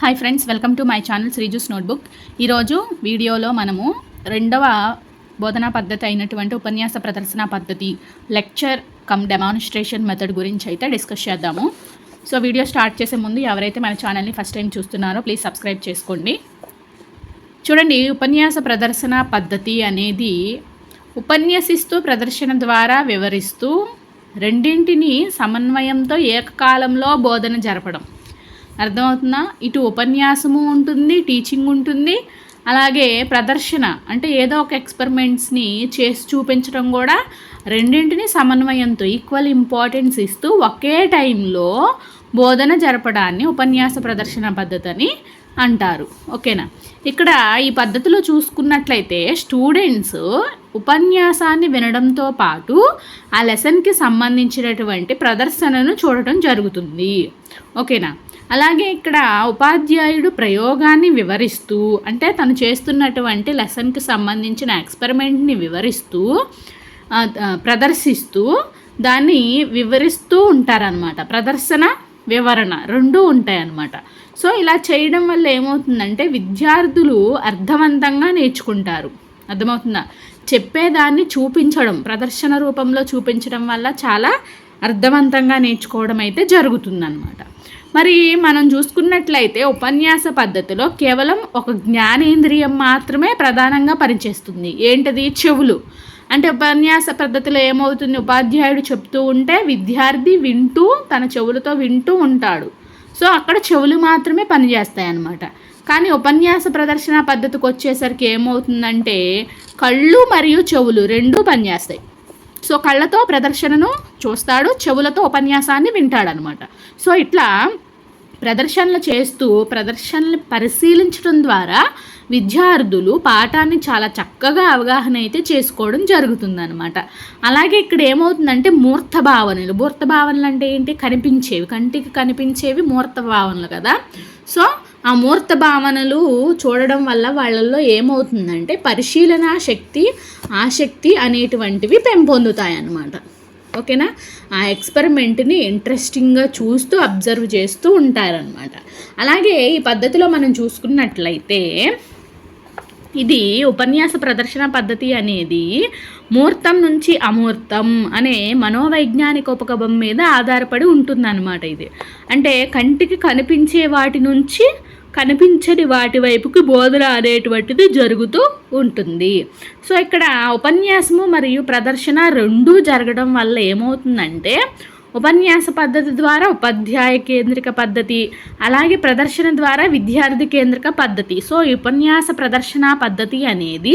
Hi friends welcome to my channel Sreeju's notebook ఈరోజు వీడియోలో మనము రెండవ బోధనా పద్ధతి అయినటువంటి ఉపన్యాస ప్రదర్శన పద్ధతి లెక్చర్ కమ్ డెమాన్స్ట్రేషన్ మెథడ్ గురించి అయితే డిస్కస్ చేద్దాము. సో వీడియో స్టార్ట్ చేసే ముందు ఎవరైతే మన ఛానల్ని ఫస్ట్ టైం చూస్తున్నారో ప్లీజ్ సబ్స్క్రైబ్ చేసుకోండి. చూడండి ఉపన్యాస ప్రదర్శన పద్ధతి అనేది ఉపన్యసిస్తూ ప్రదర్శన ద్వారా వివరిస్తూ రెండింటిని సమన్వయంతో ఏకకాలంలో బోధన జరపడం. అర్థమవుతుందా? ఇటు ఉపన్యాసము ఉంటుంది టీచింగ్ ఉంటుంది అలాగే ప్రదర్శన అంటే ఏదో ఒక ఎక్స్పెరిమెంట్స్ని చేసి చూపించడం కూడా రెండింటిని సమన్వయంతో ఈక్వల్ ఇంపార్టెన్స్ ఇస్తూ ఒకే టైంలో బోధన జరపడాన్ని ఉపన్యాస ప్రదర్శన పద్ధతి అని అంటారు. ఓకేనా? ఇక్కడ ఈ పద్ధతిలో చూసుకున్నట్లయితే స్టూడెంట్స్ ఉపన్యాసాన్ని వినడంతో పాటు ఆ లెసన్కి సంబంధించినటువంటి ప్రదర్శనను చూడటం జరుగుతుంది. ఓకేనా? అలాగే ఇక్కడ ఉపాధ్యాయుడు ప్రయోగాన్ని వివరిస్తూ అంటే తను చేస్తున్నటువంటి లెసన్కి సంబంధించిన ఎక్స్పెరిమెంట్ని వివరిస్తూ ప్రదర్శిస్తూ దాన్ని వివరిస్తూ ఉంటారనమాట ప్రదర్శన వివరణ రెండూ ఉంటాయన్నమాట. సో ఇలా చేయడం వల్ల ఏమవుతుందంటే విద్యార్థులు అర్థవంతంగా నేర్చుకుంటారు. అర్థమవుతుందా? చెప్పేదాన్ని చూపించడం ప్రదర్శన రూపంలో చూపించడం వల్ల చాలా అర్థవంతంగా నేర్చుకోవడం అయితే జరుగుతుందన్నమాట. మరి మనం చూసుకున్నట్లయితే ఉపన్యాస పద్ధతిలో కేవలం ఒక జ్ఞానేంద్రియం మాత్రమే ప్రధానంగా పనిచేస్తుంది. ఏంటది? చెవులు. అంటే ఉపన్యాస పద్ధతిలో ఏమవుతుంది? ఉపాధ్యాయుడు చెప్తూ ఉంటే విద్యార్థి వింటూ తన చెవులతో వింటూ ఉంటాడు. సో అక్కడ చెవులు మాత్రమే పనిచేస్తాయి అన్నమాట కానీ ఉపన్యాస ప్రదర్శన పద్ధతికి వచ్చేసరికి ఏమవుతుందంటే కళ్ళు మరియు చెవులు రెండూ పనిచేస్తాయి. సో కళ్ళతో ప్రదర్శనను చూస్తాడు చెవులతో ఉపన్యాసాన్ని వింటాడనమాట. సో ఇట్లా ప్రదర్శనలు చేస్తూ ప్రదర్శనలు పరిశీలించడం ద్వారా విద్యార్థులు పాఠాన్ని చాలా చక్కగా అవగాహన అయితే చేసుకోవడం జరుగుతుందనమాట. అలాగే ఇక్కడ ఏమవుతుందంటే మూర్త భావనలు మూర్త భావనలు అంటే ఏంటి? కనిపించేవి కంటికి కనిపించేవి మూర్త భావనలు కదా. సో ఆ మూర్త భావనలు చూడడం వల్ల వాళ్ళల్లో ఏమవుతుందంటే పరిశీలన శక్తి ఆసక్తి అనేటువంటివి పెంపొందుతాయి అన్నమాట ఓకేనా? ఆ ఎక్స్పెరిమెంట్ని ఇంట్రెస్టింగ్గా చూస్తూ అబ్జర్వ్ చేస్తూ ఉంటారనమాట అలాగే ఈ పద్ధతిలో మనం చూసుకున్నట్లయితే ఇది ఉపన్యాస ప్రదర్శన పద్ధతి అనేది ముహూర్తం నుంచి అమూర్తం అనే మనోవైజ్ఞానిక ఉపగమం మీద ఆధారపడి ఉంటుందన్నమాట ఇది. అంటే కంటికి కనిపించే వాటి నుంచి కనిపించని వాటి వైపుకి బోధన అనేటువంటిది జరుగుతూ ఉంటుంది. సో ఇక్కడ ఉపన్యాసము మరియు ప్రదర్శన రెండూ జరగడం వల్ల ఏమవుతుందంటే ఉపన్యాస పద్ధతి ద్వారా ఉపాధ్యాయ కేంద్రిక పద్ధతి అలాగే ప్రదర్శన ద్వారా విద్యార్థి కేంద్రిక పద్ధతి. సో ఉపన్యాస ప్రదర్శన పద్ధతి అనేది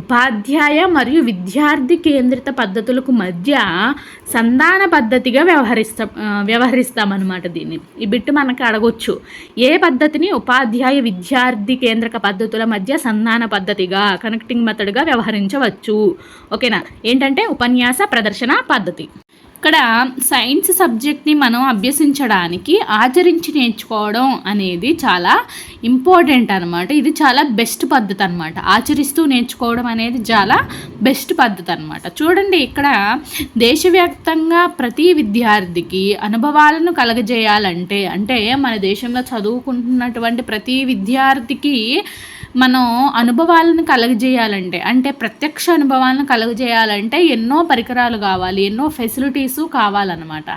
ఉపాధ్యాయ మరియు విద్యార్థి కేంద్రిత పద్ధతులకు మధ్య సంధాన పద్ధతిగా వ్యవహరిస్తాం వ్యవహరిస్తామన్నమాట దీన్ని. ఈ బిట్టు మనకు అడగొచ్చు. ఏ పద్ధతిని ఉపాధ్యాయ విద్యార్థి కేంద్రక పద్ధతుల మధ్య సంధాన పద్ధతిగా కనెక్టింగ్ మెథడ్గా వ్యవహరించవచ్చు? ఓకేనా? ఏంటంటే ఉపన్యాస ప్రదర్శన పద్ధతి. ఇక్కడ సైన్స్ సబ్జెక్ట్ని మనం అభ్యసించడానికి ఆచరించి నేర్చుకోవడం అనేది చాలా ఇంపార్టెంట్ అనమాట ఇది చాలా బెస్ట్ పద్ధతి అనమాట ఆచరిస్తూ నేర్చుకోవడం అనేది చాలా బెస్ట్ పద్ధతి అనమాట చూడండి ఇక్కడ దేశవ్యాప్తంగా ప్రతి విద్యార్థికి అనుభవాలను కలగజేయాలంటే అంటే మన దేశంలో చదువుకుంటున్నటువంటి ప్రతి విద్యార్థికి మనం అనుభవాలను కలగజేయాలంటే అంటే ప్రత్యక్ష అనుభవాలను కలగజేయాలంటే ఎన్నో పరికరాలు కావాలి ఎన్నో ఫెసిలిటీస్ కావాలన్నమాట.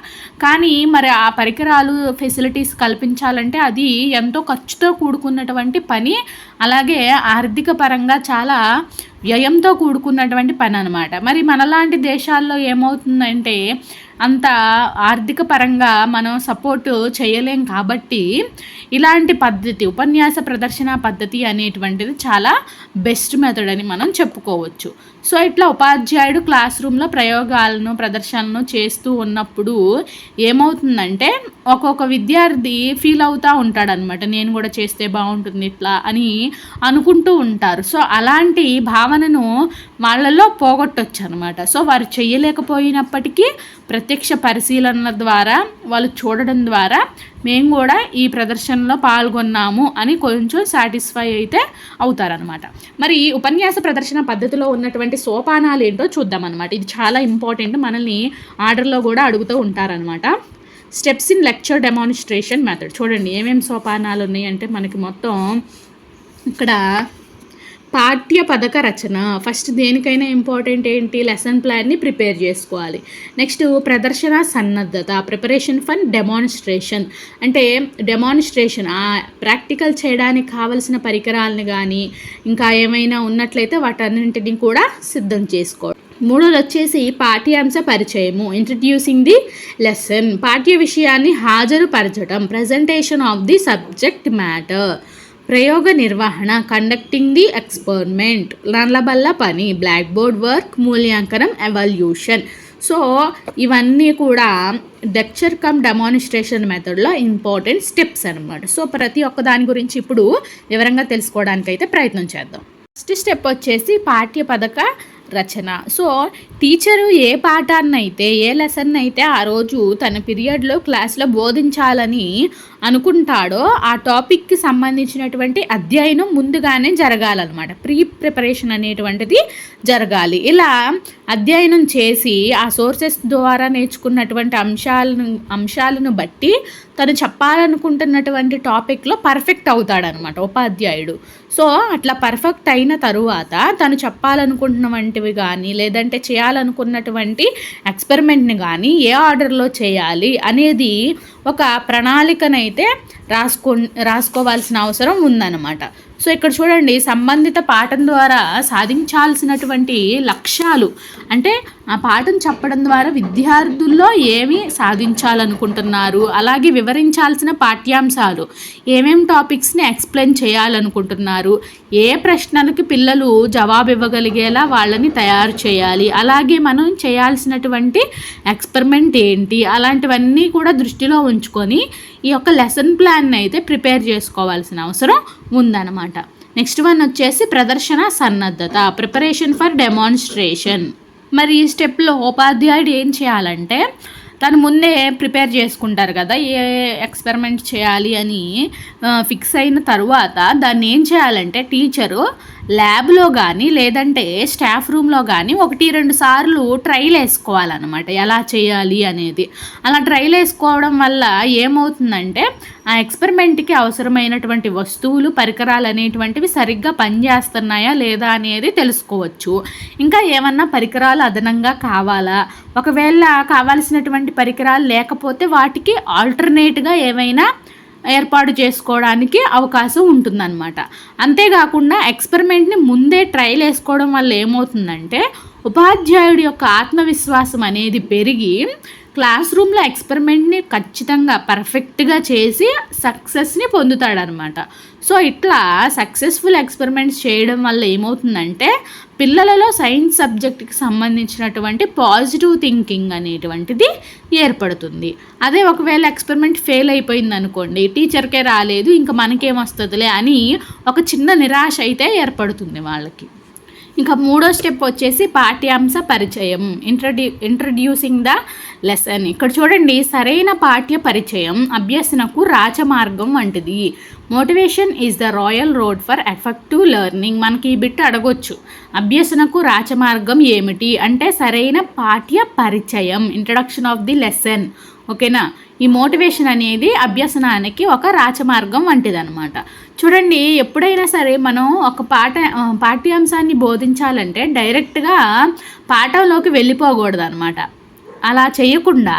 కానీ మరి ఆ పరికరాలు ఫెసిలిటీస్ కల్పించాలంటే అది ఎంతో ఖర్చుతో కూడు కూడుకున్నటువంటి పని అలాగే ఆర్థిక పరంగా చాలా వ్యయంతో కూడుకున్నటువంటి పని అనమాట మరి మనలాంటి దేశాల్లో ఏమవుతుందంటే అంత ఆర్థిక పరంగా మనం సపోర్టు చేయలేం కాబట్టి ఇలాంటి పద్ధతి ఉపన్యాస ప్రదర్శన పద్ధతి అనేటువంటిది చాలా బెస్ట్ మెథడ్ అని మనం చెప్పుకోవచ్చు. సో ఇట్లా ఉపాధ్యాయుడు క్లాస్ రూమ్లో ప్రయోగాలను ప్రదర్శనలను చేస్తూ ఉన్నప్పుడు ఏమవుతుందంటే ఒక్కొక్క విద్యార్థి ఫీల్ అవుతూ ఉంటాడనమాట నేను కూడా చేస్తే బాగుంటుంది ఇట్లా అని అనుకుంటూ ఉంటారు. సో అలాంటి భావనను వాళ్ళల్లో పోగొట్టవచ్చు అనమాట సో వారు చేయలేకపోయినప్పటికీ ప్రత్యక్ష పరిశీలనల ద్వారా వాళ్ళు చూడడం ద్వారా మేము కూడా ఈ ప్రదర్శనలో పాల్గొన్నాము అని కొంచెం సాటిస్ఫై అయితే అవుతారనమాట మరి ఈ ఉపన్యాస ప్రదర్శన పద్ధతిలో ఉన్నటువంటి సోపానాలు ఏంటో చూద్దామన్నమాట. ఇది చాలా ఇంపార్టెంట్ మనల్ని ఆర్డర్లో కూడా అడుగుతూ ఉంటారనమాట steps in lecture demonstration method చూడండి ఏమేమి సోపానాలు ఉన్నాయంటే మనకి మొత్తం ఇక్కడ పాఠ్య పథక రచన. ఫస్ట్ దేనికైనా ఇంపార్టెంట్ ఏంటి? లెసన్ ప్లాన్ని ప్రిపేర్ చేసుకోవాలి. నెక్స్ట్ ప్రదర్శన సన్నద్ధత ప్రిపరేషన్ ఫర్ డెమాన్స్ట్రేషన్. అంటే డెమాన్స్ట్రేషన్ ఆ ప్రాక్టికల్ చేయడానికి కావలసిన పరికరాలను కానీ ఇంకా ఏమైనా ఉన్నట్లయితే వాటన్నింటినీ కూడా సిద్ధం చేసుకోవాలి మూడోది వచ్చేసి పాఠ్యాంశ పరిచయము ఇంట్రడ్యూసింగ్ ది లెసన్ పాఠ్య విషయాన్ని హాజరుపరచడం presentation of the subject matter ప్రయోగ నిర్వహణ కండక్టింగ్ ది ఎక్స్పెరిమెంట్ నల్లబల్ల పని బ్లాక్ బోర్డ్ వర్క్ మూల్యాంకనం ఎవల్యూషన్ సో ఇవన్నీ కూడా లెక్చర్ కమ్ డెమానిస్ట్రేషన్ మెథడ్లో ఇంపార్టెంట్ స్టెప్స్ అనమాట సో ప్రతి ఒక్క దాని గురించి ఇప్పుడు వివరంగా తెలుసుకోవడానికి అయితే ప్రయత్నం చేద్దాం. ఫస్ట్ స్టెప్ వచ్చేసి పాఠ్య పథక రచన. సో టీచరు ఏ పాఠాన్నైతే ఏ లెసన్ అయితే ఆ రోజు తన పీరియడ్లో క్లాస్లో బోధించాలని అనుకుంటాడో ఆ టాపిక్కి సంబంధించినటువంటి అధ్యయనం ముందుగానే జరగాలన్నమాట. ప్రీ ప్రిపరేషన్ అనేటువంటిది జరగాలి. ఇలా అధ్యయనం చేసి ఆ సోర్సెస్ ద్వారా నేర్చుకున్నటువంటి అంశాలను అంశాలను బట్టి తను చెప్పాలనుకుంటున్నటువంటి టాపిక్లో పర్ఫెక్ట్ అవుతాడనమాట ఉపాధ్యాయుడు. సో అట్లా పర్ఫెక్ట్ అయిన తరువాత తను చెప్పాలనుకుంటున్నటువంటివి కానీ లేదంటే చేయాలనుకున్నటువంటి ఎక్స్పెరిమెంట్ని కానీ ఏ ఆర్డర్లో చేయాలి అనేది ఒక ప్రణాళికనైతే రాసుకో రాసుకోవాల్సిన అవసరం ఉందన్నమాట సో ఇక్కడ చూడండి సంబంధిత పాఠం ద్వారా సాధించాల్సినటువంటి లక్ష్యాలు అంటే ఆ పాఠం చెప్పడం ద్వారా విద్యార్థుల్లో ఏమి సాధించాలనుకుంటున్నారు? అలాగే వివరించాల్సిన పాఠ్యాంశాలు ఏమేమి టాపిక్స్ని ఎక్స్ప్లెయిన్ చేయాలనుకుంటున్నారు? ఏ ప్రశ్నలకి పిల్లలు జవాబు ఇవ్వగలిగేలా వాళ్ళని తయారు చేయాలి? అలాగే మనం చేయాల్సినటువంటి ఎక్స్పెరిమెంట్ ఏంటి? అలాంటివన్నీ కూడా దృష్టిలో ఉంచుకొని ఈ యొక్క లెసన్ ప్లాన్ అయితే ప్రిపేర్ చేసుకోవాల్సిన అవసరం ఉందన్నమాట. నెక్స్ట్ వన్ వచ్చేసి ప్రదర్శన సన్నద్ధత ప్రిపరేషన్ ఫర్ డెమాన్స్ట్రేషన్. మరి ఈ స్టెప్లో ఉపాధ్యాయుడు ఏం చేయాలంటే తను ముందే ప్రిపేర్ చేసుకుంటారు కదా ఏ ఎక్స్పెరిమెంట్ చేయాలి అని ఫిక్స్ అయిన తర్వాత దాన్ని ఏం చేయాలంటే టీచరు ల్యాబ్లో కానీ లేదంటే స్టాఫ్ రూమ్లో కానీ ఒకటి రెండు సార్లు ట్రైల్ వేసుకోవాలన్నమాట. ఎలా చేయాలి అనేది. అలా ట్రైల్ వేసుకోవడం వల్ల ఏమవుతుందంటే ఆ ఎక్స్పెరిమెంట్కి అవసరమైనటువంటి వస్తువులు పరికరాలు అనేటువంటివి సరిగ్గా పనిచేస్తున్నాయా లేదా అనేది తెలుసుకోవచ్చు. ఇంకా ఏమన్నా పరికరాలు అదనంగా కావాలా? ఒకవేళ కావాల్సినటువంటి పరికరాలు లేకపోతే వాటికి ఆల్టర్నేట్గా ఏమైనా ఏర్పాటు చేసుకోవడానికి అవకాశం ఉంటుందన్నమాట. అంతేకాకుండా ఎక్స్పెరిమెంట్ని ముందే ట్రైల్ వేసుకోవడం వల్ల ఏమవుతుందంటే ఉపాధ్యాయుడి యొక్క ఆత్మవిశ్వాసం అనేది పెరిగి క్లాస్ రూమ్లో ఎక్స్పెరిమెంట్ని ఖచ్చితంగా పర్ఫెక్ట్గా చేసి సక్సెస్ని పొందుతాడనమాట సో ఇట్లా సక్సెస్ఫుల్ ఎక్స్పెరిమెంట్స్ చేయడం వల్ల ఏమవుతుందంటే పిల్లలలో సైన్స్ సబ్జెక్ట్కి సంబంధించినటువంటి పాజిటివ్ థింకింగ్ అనేటువంటిది ఏర్పడుతుంది. అదే ఒకవేళ ఎక్స్పెరిమెంట్ ఫెయిల్ అయిపోయింది అనుకోండి టీచర్కే రాలేదు ఇంకా మనకేమొస్తుందిలే అని ఒక చిన్న నిరాశ అయితే ఏర్పడుతుంది వాళ్ళకి. ఇంకా మూడో స్టెప్ వచ్చేసి పాఠ్యాంశ పరిచయం. ఇంట్రడ్యూ ఇంట్రడ్యూసింగ్ ద లెసన్ ఇక్కడ చూడండి సరైన పాఠ్య పరిచయం అభ్యసనకు రాచమార్గం వంటిది. Motivation is the royal road for effective learning మనకి ఈ బిట్ అడగొచ్చు. అభ్యసనకు రాచమార్గం ఏమిటి? అంటే సరైన పాఠ్య పరిచయం ఇంట్రడక్షన్ ఆఫ్ ది లెసన్ ఓకేనా ఈ మోటివేషన్ అనేది అభ్యసనానికి ఒక రాచమార్గం వంటిదనమాట చూడండి ఎప్పుడైనా సరే మనం ఒక పాఠ పాఠ్యాంశాన్ని బోధించాలంటే డైరెక్ట్గా పాఠంలోకి వెళ్ళిపోకూడదు అనమాట అలా చేయకుండా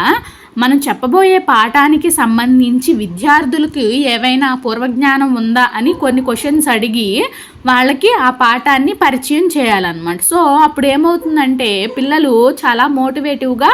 మనం చెప్పబోయే పాఠానికి సంబంధించి విద్యార్థులకు ఏవైనా పూర్వజ్ఞానం ఉందా అని కొన్ని క్వశ్చన్స్ అడిగి వాళ్ళకి ఆ పాఠాన్ని పరిచయం చేయాలన్నమాట. సో అప్పుడు ఏమవుతుందంటే పిల్లలు చాలా మోటివేటివ్గా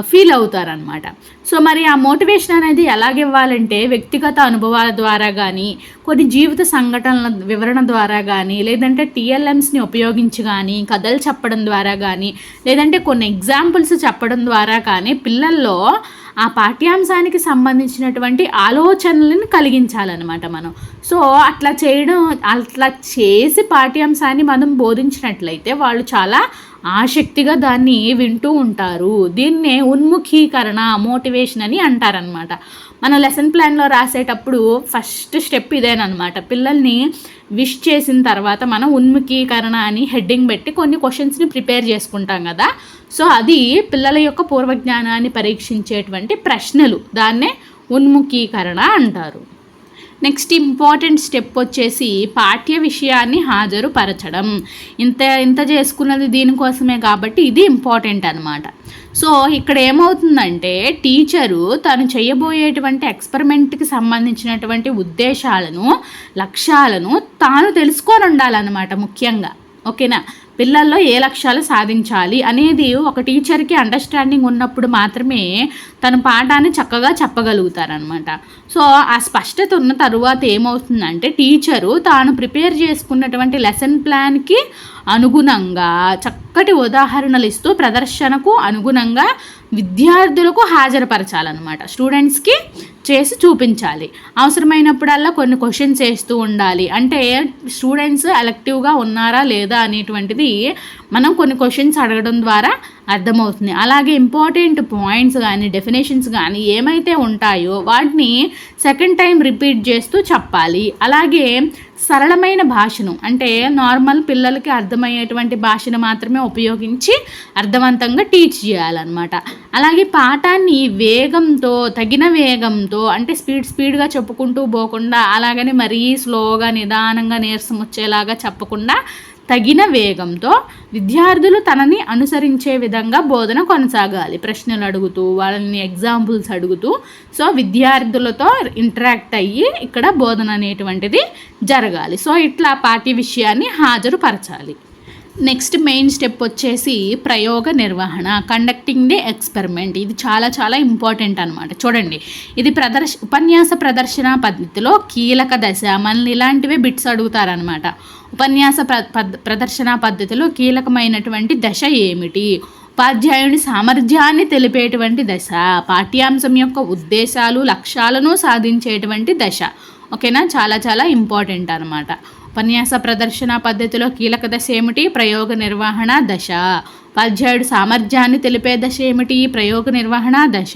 ఫీల్ అవుతారనమాట సో మరి ఆ మోటివేషన్ అనేది ఎలాగివ్వాలంటే వ్యక్తిగత అనుభవాల ద్వారా కానీ కొన్ని జీవిత సంఘటనల వివరణ ద్వారా కానీ లేదంటే టీఎల్ఎమ్స్ని ఉపయోగించి కానీ కథలు చెప్పడం ద్వారా కానీ లేదంటే కొన్ని ఎగ్జాంపుల్స్ చెప్పడం ద్వారా కానీ పిల్లల్లో ఆ పాఠ్యాంశానికి సంబంధించినటువంటి ఆలోచనలను కలిగించాలన్నమాట మనం. సో అట్లా చేయడం అట్లా చేసి పాఠ్యాంశాన్ని మనం బోధించినట్లయితే వాళ్ళు చాలా ఆసక్తిగా దాన్ని వింటూ ఉంటారు. దీన్నే ఉన్ముఖీకరణ మోటివేషన్ అని అంటారనమాట మన లెసన్ ప్లాన్లో రాసేటప్పుడు ఫస్ట్ స్టెప్ ఇదేనమాట పిల్లల్ని విష్ చేసిన తర్వాత మనం ఉన్ముఖీకరణ అని హెడ్డింగ్ పెట్టి కొన్ని క్వశ్చన్స్ని ప్రిపేర్ చేసుకుంటాం కదా. సో అది పిల్లల యొక్క పూర్వజ్ఞానాన్ని పరీక్షించేటువంటి ప్రశ్నలు. దాన్నే ఉన్ముఖీకరణ అంటారు. నెక్స్ట్ ఇంపార్టెంట్ స్టెప్ వచ్చేసి పాఠ్య విషయాన్ని హాజరుపరచడం. ఇంత ఇంత చేసుకున్నది దీనికోసమే కాబట్టి ఇది ఇంపార్టెంట్ అనమాట సో ఇక్కడ ఏమవుతుందంటే టీచరు తను చేయబోయేటువంటి ఎక్స్పెరిమెంట్కి సంబంధించినటువంటి ఉద్దేశాలను లక్ష్యాలను తాను తెలుసుకొని ఉండాలన్నమాట ముఖ్యంగా. ఓకేనా? పిల్లల్లో ఏ లక్ష్యాలు సాధించాలి అనేది ఒక టీచర్కి అండర్స్టాండింగ్ ఉన్నప్పుడు మాత్రమే తన పాఠాన్ని చక్కగా చెప్పగలుగుతారనమాట సో ఆ స్పష్టత ఉన్న తరువాత ఏమవుతుందంటే టీచరు తాను ప్రిపేర్ చేసుకున్నటువంటి లెసన్ ప్లాన్కి అనుగుణంగా చక్కటి ఉదాహరణలు ఇస్తూ ప్రదర్శనకు అనుగుణంగా విద్యార్థులకు హాజరుపరచాలన్నమాట. స్టూడెంట్స్కి చేసి చూపించాలి. అవసరమైనప్పుడల్లా కొన్ని క్వశ్చన్స్ వేస్తూ ఉండాలి. అంటే స్టూడెంట్స్ ఎలక్టివ్గా ఉన్నారా లేదా అనేటువంటిది మనం కొన్ని క్వశ్చన్స్ అడగడం ద్వారా అర్థమవుతుంది. అలాగే ఇంపార్టెంట్ పాయింట్స్ కానీ డెఫినేషన్స్ కానీ ఏమైతే ఉంటాయో వాటిని సెకండ్ టైం రిపీట్ చేస్తూ చెప్పాలి. అలాగే సరళమైన భాషను అంటే నార్మల్ పిల్లలకి అర్థమయ్యేటువంటి భాషను మాత్రమే ఉపయోగించి అర్థవంతంగా టీచ్ చేయాలన్నమాట. అలాగే పాఠాన్ని వేగంతో తగిన వేగంతో అంటే స్పీడ్ స్పీడ్గా చెప్పుకుంటూ పోకుండా అలాగని మరీ స్లోగా నిదానంగా నీరసం వచ్చేలాగా చెప్పకుండా తగిన వేగంతో విద్యార్థులు తనని అనుసరించే విధంగా బోధన కొనసాగాలి. ప్రశ్నలు అడుగుతూ వాళ్ళని ఎగ్జాంపుల్స్ అడుగుతూ సో విద్యార్థులతో ఇంటరాక్ట్ అయ్యి ఇక్కడ బోధన అనేటువంటిది జరగాలి. సో ఇట్లా పాఠ్య విషయాన్ని హాజరుపరచాలి. నెక్స్ట్ మెయిన్ స్టెప్ వచ్చేసి ప్రయోగ నిర్వహణ కండక్టింగ్ ది ఎక్స్పెరిమెంట్ ఇది చాలా చాలా ఇంపార్టెంట్ అనమాట చూడండి ఇది ప్రదర్శ ఉపన్యాస ప్రదర్శన పద్ధతిలో కీలక దశ. మనల్ని ఇలాంటివే బిట్స్ అడుగుతారనమాట ఉపన్యాస ప్ర ప్రదర్శన పద్ధతిలో కీలకమైనటువంటి దశ ఏమిటి? ఉపాధ్యాయుని సామర్థ్యాన్ని తెలిపేటువంటి దశ పాఠ్యాంశం యొక్క ఉద్దేశాలు లక్ష్యాలను సాధించేటువంటి దశ. ఓకేనా? చాలా చాలా ఇంపార్టెంట్ అనమాట ఉపన్యాస ప్రదర్శన పద్ధతిలో కీలక దశ ఏమిటి? ప్రయోగ నిర్వహణ దశ. ఉపాధ్యాయుడు సామర్థ్యాన్ని తెలిపే దశ ఏమిటి? ప్రయోగ నిర్వహణ దశ.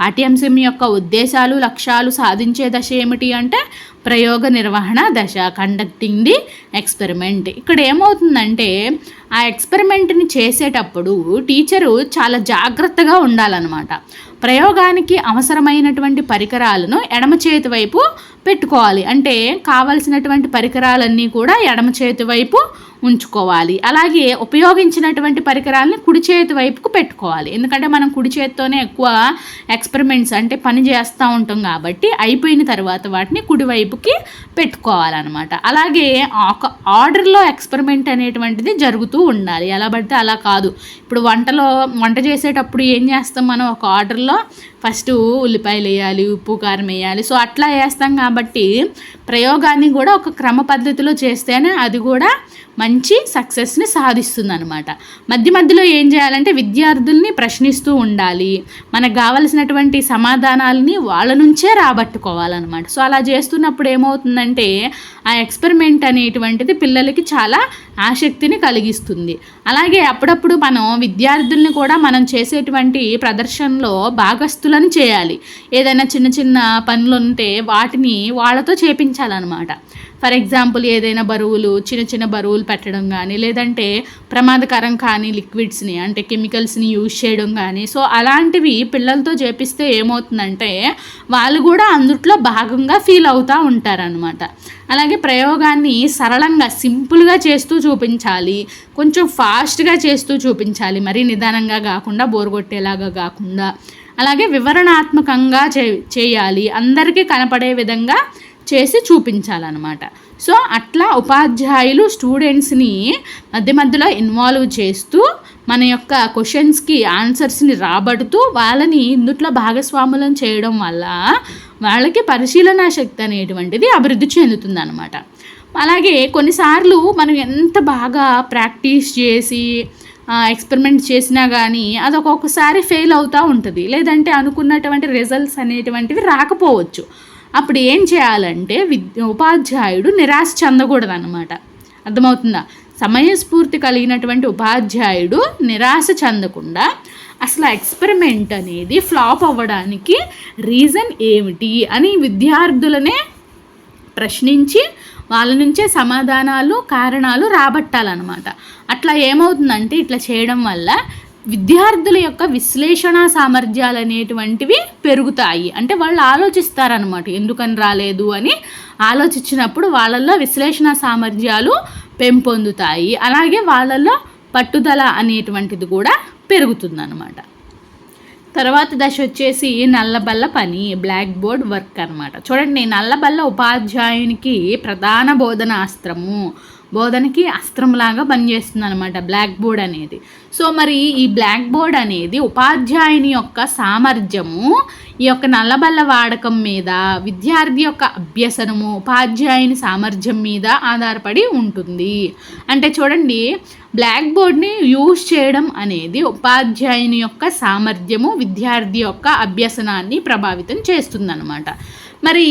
పాఠ్యాంశం యొక్క ఉద్దేశాలు లక్ష్యాలు సాధించే దశ ఏమిటి అంటే ప్రయోగ నిర్వహణ దశ. కండక్టింగ్ ది ఎక్స్పెరిమెంట్ ఇక్కడ ఏమవుతుందంటే ఆ ఎక్స్పెరిమెంట్ని చేసేటప్పుడు టీచరు చాలా జాగ్రత్తగా ఉండాలన్నమాట. ప్రయోగానికి అవసరమైనటువంటి పరికరాలను ఎడమ చేతి వైపు పెట్టుకోవాలి. అంటే కావలసినటువంటి పరికరాలన్నీ కూడా ఎడమ చేతి వైపు ఉంచుకోవాలి. అలాగే ఉపయోగించినటువంటి పరికరాలని కుడి చేతి వైపుకు పెట్టుకోవాలి. ఎందుకంటే మనం కుడి చేతితోనే ఎక్కువ ఎక్స్పెరిమెంట్స్ అంటే పని చేస్తూ ఉంటాం కాబట్టి అయిపోయిన తర్వాత వాటిని కుడివైపుకి పెట్టుకోవాలన్నమాట. అలాగే ఒక ఆర్డర్లో ఎక్స్పెరిమెంట్ అనేటువంటిది జరుగుతూ ఉండాలి. ఎలా పడితే అలా కాదు. ఇప్పుడు వంటలో వంట చేసేటప్పుడు ఏం చేస్తాం మనం? ఒక ఆర్డర్లో ఫస్ట్ ఉల్లిపాయలు వేయాలి ఉప్పు కారం వేయాలి. సో అట్లా వేస్తాం కాబట్టి ప్రయోగాన్ని కూడా ఒక క్రమ పద్ధతిలో చేస్తేనే అది కూడా మంచి సక్సెస్ని సాధిస్తుంది అనమాట మధ్య మధ్యలో ఏం చేయాలంటే విద్యార్థుల్ని ప్రశ్నిస్తూ ఉండాలి. మనకు కావలసినటువంటి సమాధానాలని వాళ్ళ నుంచే రాబట్టుకోవాలన్నమాట. సో అలా చేస్తున్నప్పుడు ఏమవుతుందంటే ఆ ఎక్స్పెరిమెంట్ అనేటువంటిది పిల్లలకి చాలా ఆసక్తిని కలిగిస్తుంది. అలాగే అప్పుడప్పుడు మనం విద్యార్థుల్ని కూడా మనం చేసేటువంటి ప్రదర్శనలో భాగస్థులను చేయాలి. ఏదైనా చిన్న చిన్న పనులు ఉంటే వాటిని వాళ్ళతో చేపించాలన్నమాట. ఫర్ ఎగ్జాంపుల్ ఏదైనా బరువులు చిన్న చిన్న బరువులు పెట్టడం కానీ లేదంటే ప్రమాదకరం కానీ లిక్విడ్స్ని అంటే కెమికల్స్ని యూజ్ చేయడం కానీ సో అలాంటివి పిల్లలతో చేపిస్తే ఏమవుతుందంటే వాళ్ళు కూడా అందుట్లో భాగంగా ఫీల్ అవుతూ ఉంటారనమాట అలాగే ప్రయోగాన్ని సరళంగా సింపుల్గా చేస్తూ చూపించాలి. కొంచెం ఫాస్ట్గా చేస్తూ చూపించాలి. మరీ నిదానంగా కాకుండా బోర్ కొట్టేలాగా కాకుండా. అలాగే వివరణాత్మకంగా చే చేయాలి. అందరికీ కనపడే విధంగా చేసి చూపించాలన్నమాట. సో అట్లా ఉపాధ్యాయులు స్టూడెంట్స్ని మధ్య మధ్యలో ఇన్వాల్వ్ చేస్తూ మన యొక్క క్వశ్చన్స్కి ఆన్సర్స్ని రాబడుతూ వాళ్ళని ఇందుట్లో భాగస్వాములను చేయడం వల్ల వాళ్ళకి పరిశీలనా శక్తి అనేటువంటిది అభివృద్ధి చెందుతుందన్నమాట. అలాగే కొన్నిసార్లు మనం ఎంత బాగా ప్రాక్టీస్ చేసి ఎక్స్పెరిమెంట్ చేసినా కానీ అది ఒక్కొక్కసారి ఫెయిల్ అవుతూ ఉంటుంది. లేదంటే అనుకున్నటువంటి రిజల్ట్స్ అనేటువంటివి రాకపోవచ్చు. అప్పుడు ఏం చేయాలంటే విద్య ఉపాధ్యాయుడు నిరాశ చెందకూడదు అనమాట అర్థమవుతుందా? సమయస్ఫూర్తి కలిగినటువంటి ఉపాధ్యాయుడు నిరాశ చెందకుండా అసలు ఎక్స్పెరిమెంట్ అనేది ఫ్లాప్ అవ్వడానికి రీజన్ ఏమిటి అని విద్యార్థులనే ప్రశ్నించి వాళ్ళ నుంచే సమాధానాలు కారణాలు రాబట్టాలన్నమాట. అట్లా ఏమవుతుందంటే ఇట్లా చేయడం వల్ల విద్యార్థుల యొక్క విశ్లేషణ సామర్థ్యాలు అనేటువంటివి పెరుగుతాయి. అంటే వాళ్ళు ఆలోచిస్తారనమాట ఎందుకని రాలేదు అని. ఆలోచించినప్పుడు వాళ్ళల్లో విశ్లేషణ సామర్థ్యాలు పెంపొందుతాయి. అలాగే వాళ్ళల్లో పట్టుదల అనేటువంటిది కూడా పెరుగుతుందన్నమాట. తర్వాత దశ వచ్చేసి నల్లబల్ల పని బ్లాక్ బోర్డ్ వర్క్ అనమాట చూడండి నల్లబల్ల ఉపాధ్యాయునికి ప్రధాన బోధనాస్త్రము. బోధనకి అస్త్రంలాగా పనిచేస్తుంది అనమాట బ్లాక్ బోర్డ్ అనేది. సో మరి ఈ బ్లాక్ బోర్డ్ అనేది ఉపాధ్యాయుని యొక్క సామర్థ్యము ఈ యొక్క నల్లబల్ల వాడకం మీద విద్యార్థి యొక్క అభ్యసనము ఉపాధ్యాయుని సామర్థ్యం మీద ఆధారపడి ఉంటుంది. అంటే చూడండి బ్లాక్ బోర్డ్ని యూజ్ చేయడం అనేది ఉపాధ్యాయుని యొక్క సామర్థ్యము విద్యార్థి యొక్క అభ్యసనాన్ని ప్రభావితం చేస్తుందన్నమాట. మరి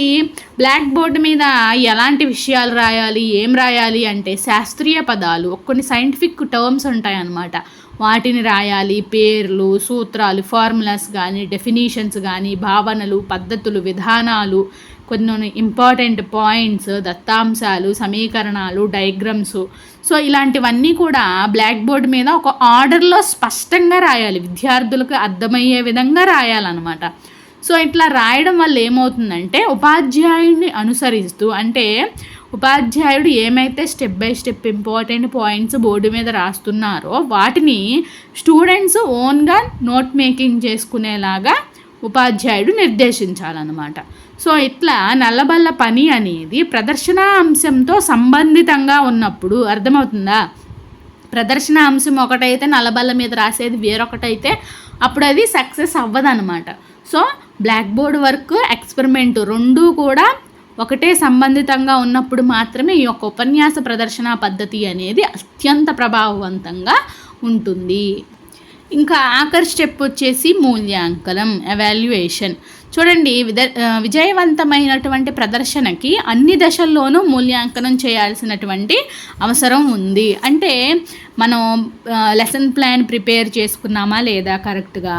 బ్లాక్ బోర్డు మీద ఎలాంటి విషయాలు రాయాలి ఏం రాయాలి అంటే శాస్త్రీయ పదాలు కొన్ని సైంటిఫిక్ టర్మ్స్ ఉంటాయన్నమాట. వాటిని రాయాలి పేర్లు సూత్రాలు ఫార్ములాస్ కానీ డెఫినేషన్స్ కానీ భావనలు పద్ధతులు విధానాలు కొన్ని ఇంపార్టెంట్ పాయింట్స్ దత్తాంశాలు సమీకరణాలు డయాగ్రమ్స్ సో ఇలాంటివన్నీ కూడా బ్లాక్ బోర్డ్ మీద ఒక ఆర్డర్లో స్పష్టంగా రాయాలి. విద్యార్థులకు అర్థమయ్యే విధంగా రాయాలన్నమాట. సో ఇట్లా రాయడం వల్ల ఏమవుతుందంటే ఉపాధ్యాయుడిని అనుసరిస్తూ అంటే ఉపాధ్యాయుడు ఏమైతే step by step important points board మీద రాస్తున్నారో వాటిని స్టూడెంట్స్ ఓన్గా నోట్ మేకింగ్ చేసుకునేలాగా ఉపాధ్యాయుడు నిర్దేశించాలన్నమాట. సో ఇట్లా నల్లబల్ల పని అనేది ప్రదర్శన అంశంతో సంబంధితంగా ఉన్నప్పుడు అర్థమవుతుందా? ప్రదర్శన అంశం ఒకటైతే నల్లబల్ల మీద రాసేది వేరొకటైతే అప్పుడు అది success అవ్వదనమాట so black board work experiment రెండూ కూడా ఒకటే సంబంధితంగా ఉన్నప్పుడు మాత్రమే ఈ యొక్క ఉపన్యాస ప్రదర్శన పద్ధతి అనేది అత్యంత ప్రభావవంతంగా ఉంటుంది. ఇంకా ఆఖరి స్టెప్ వచ్చేసి మూల్యాంకనం ఎవాల్యుయేషన్ చూడండి విద విజయవంతమైనటువంటి ప్రదర్శనకి అన్ని దశల్లోనూ మూల్యాంకనం చేయాల్సినటువంటి అవసరం ఉంది. అంటే మనం లెసన్ ప్లాన్ ప్రిపేర్ చేసుకున్నామా లేదా కరెక్ట్గా?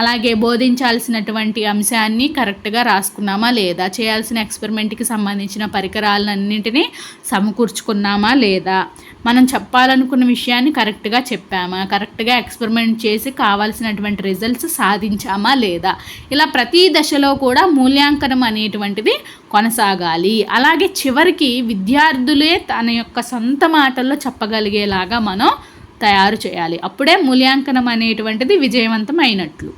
అలాగే బోధించాల్సినటువంటి అంశాన్ని కరెక్ట్గా రాసుకున్నామా లేదా? చేయాల్సిన ఎక్స్పెరిమెంట్కి సంబంధించిన పరికరాలన్నింటినీ సమకూర్చుకున్నామా లేదా? మనం చెప్పాలనుకున్న విషయాన్ని కరెక్ట్గా చెప్పామా? కరెక్ట్గా ఎక్స్పెరిమెంట్ చేసి కావాల్సినటువంటి రిజల్ట్స్ సాధించామా లేదా? ఇలా ప్రతి దశలో కూడా మూల్యాంకనం అనేటువంటిది కొనసాగాలి. అలాగే చివరికి విద్యార్థులే తన యొక్క సొంత మాటల్లో చెప్పగలిగేలాగా మనం తయారు చేయాలి. అప్పుడే మూల్యాంకనం అనేటువంటిది విజయవంతం అయినట్లు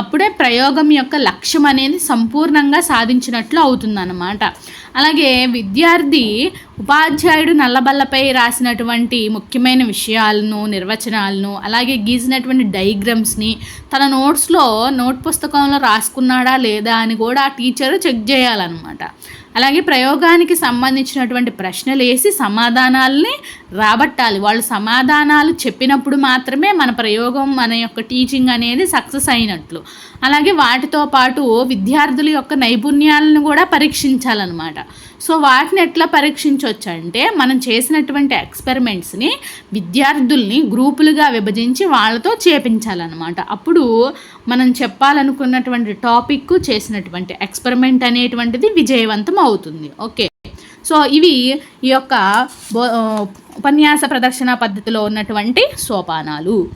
అప్పుడే ప్రయోగం యొక్క లక్ష్యం అనేది సంపూర్ణంగా సాధించినట్లు అవుతుందన్నమాట. అలాగే విద్యార్థి ఉపాధ్యాయుడు నల్లబల్లపై రాసినటువంటి ముఖ్యమైన విషయాలను నిర్వచనాలను అలాగే గీసినటువంటి డైగ్రమ్స్ని తన నోట్స్లో నోట్ పుస్తకంలో రాసుకున్నాడా లేదా అని కూడా ఆ టీచరు చెక్ చేయాలన్నమాట. అలాగే ప్రయోగానికి సంబంధించినటువంటి ప్రశ్నలు వేసి సమాధానాలని రాబట్టాలి. వాళ్ళు సమాధానాలు చెప్పినప్పుడు మాత్రమే మన ప్రయోగం మన యొక్క టీచింగ్ అనేది సక్సెస్ అయినట్లు. అలాగే వాటితో పాటు విద్యార్థుల యొక్క నైపుణ్యాలను కూడా పరీక్షించాలన్నమాట. సో వాటిని ఎట్లా పరీక్షించవచ్చు అంటే మనం చేసినటువంటి ఎక్స్పెరిమెంట్స్ని విద్యార్థుల్ని గ్రూపులుగా విభజించి వాళ్ళతో చేపించాలన్నమాట. అప్పుడు మనం చెప్పాలనుకున్నటువంటి టాపిక్ చేసినటువంటి ఎక్స్పెరిమెంట్ అనేటువంటిది విజయవంతం అవుతుంది. ఓకే. సో ఇవి ఈ యొక్క ఉపన్యాస ప్రదర్శన పద్ధతిలో ఉన్నటువంటి సోపానాలు.